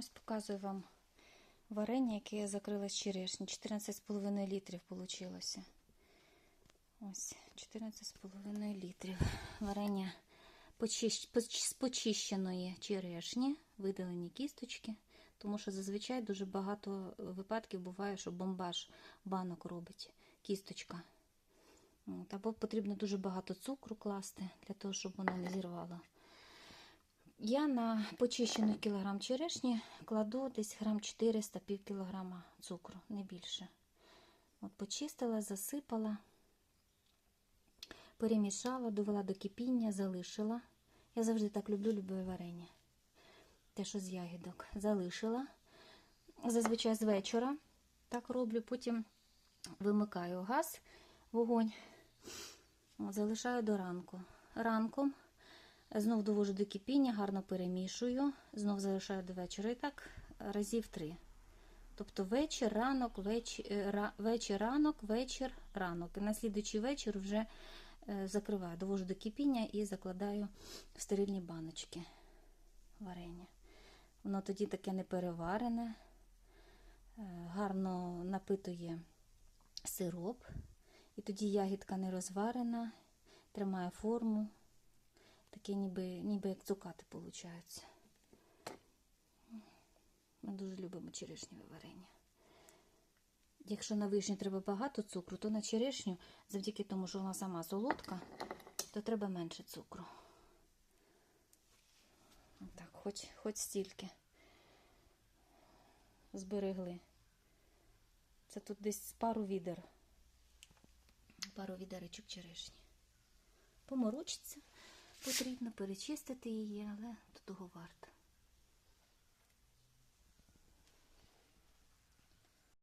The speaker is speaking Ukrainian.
Ось показую вам варення, яке я закрила з черешні. 14,5 літрів вийшло. Ось, 14,5 літрів. Варення з почищеної черешні, видалені кісточки. Тому що зазвичай дуже багато випадків буває, що бомбаж банок робить кісточка. От, або потрібно дуже багато цукру класти для того, щоб воно не зірвало. Я на почищений кілограм черешні кладу десь грам 400 пів кілограма цукру, не більше. От почистила, засипала, перемішала, довела до кипіння, залишила. Я завжди так люблю любе варення. Те, що з ягідок. Залишила. Зазвичай з вечора так роблю, потім вимикаю газ, вогонь, залишаю до ранку. Ранком знов довожу до кипіння, гарно перемішую, знов залишаю до вечора. І так разів три. Тобто вечір, ранок, вечір, вечір, ранок, вечір, ранок. І на слідуючий вечір вже е, закриваю, довожу до кипіння і закладаю в стерильні баночки варення. Воно тоді таке не переварене, е, гарно напитує сироп, і тоді ягідка не розварена, тримає форму. Таке ніби, ніби як цукати виходить. Ми дуже любимо черешневе варення. Якщо на вишню треба багато цукру, то на черешню, завдяки тому, що вона сама солодка, то треба менше цукру. Так, хоч, хоч стільки зберегли. Це тут десь пару відер. Пару відеречок черешні. Поморочиться потрібно, перечистити її, але до того варто.